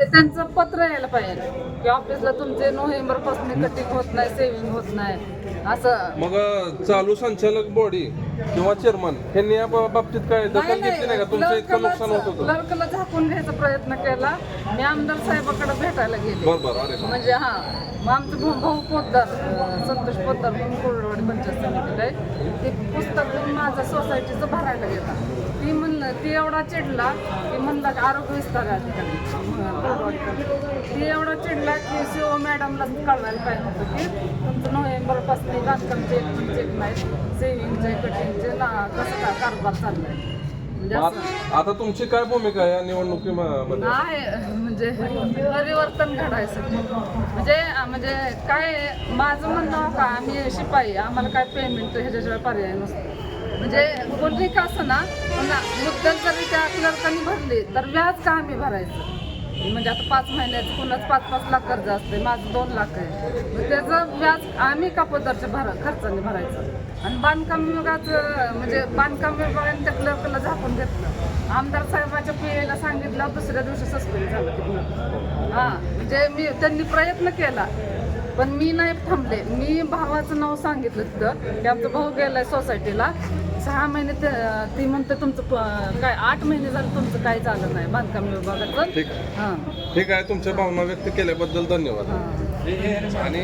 त्यांचं पत्र यायला पाहिजे. की ऑफिसला तुमचे नोव्हेंबरपासून कटिंग होत नाही सेव्हिंग होत नाही असं. मग चालू संचालक बॉडी किंवा चेअरमन यांनी या बाबतीत काय दखल घेतली नाही. का? तुमचं इतकं नुकसान होत होतं. क्लर्कला झाकून घ्यायचा प्रयत्न केला. मी आमदार साहेबाकडे भेटायला गेले. बरं बरं अरे म्हणजे हा. मग आमचं भाऊ भाऊ संतोष पोतदार म्हणून कोरडवाडी पंचायत समितीला आहे. ते पुस्तक घेऊन माझं सोसायटीचं भरायला गेला. ती म्हणलं ती एवढा चिडला की म्हणला आरोग्य विस्तार आहे. ती एवढा चिडला की सीओ मॅडमला कळवायला पाहिजे होतं की तुमचं नोव्हेंबरपासून बांधकामचे एक पण चेक नाही सेव्हिंगचे कटिंगचे ना कसं काय कारभार मग असं. आत- आता तुमची काय भूमिका आहे या निवडणुकीमध्ये? आहे म्हणजे परिवर्तन घडायचं. म्हणजे म्हणजे काय माझं म्हणणं का आम्ही शिपाई आम्हाला काय पेमेंट ह्याच्याशिवाय पर्याय नसतो. म्हणजे कोणी का असं ना पण मुद्दल जरी त्या क्लर्कांनी भरली तर व्याज का आम्ही भरायचं? म्हणजे आता पाच महिन्याचं कुणाच पाच पाच लाख कर्ज असते माझं दोन लाख आहे. मग त्याचं व्याज आम्ही कापोदरच्या भरा भर खर्चाने भरायचं? आणि बांधकाम विभागाचं म्हणजे बांधकाम विभागाने त्या क्लर्कला झाकून घेतलं. आमदार साहेबाच्या पीएला सांगितलं दुसऱ्या दिवशी सस्पेंड झालं तिथून हां म्हणजे मी त्यांनी प्रयत्न केला पण मी नाही थांबले. मी भावाचं नाव सांगितलं तिथं की आमचा भाऊ गेलाय सोसायटीला सहा महिने ते- ती म्हणते तुमचं काय आठ महिने झालं तुमचं काय झालं नाही बांधकाम विभागाचं. ठीक. हां. ठीक आहे तुमच्या भावना व्यक्त केल्याबद्दल धन्यवाद. हां. आणि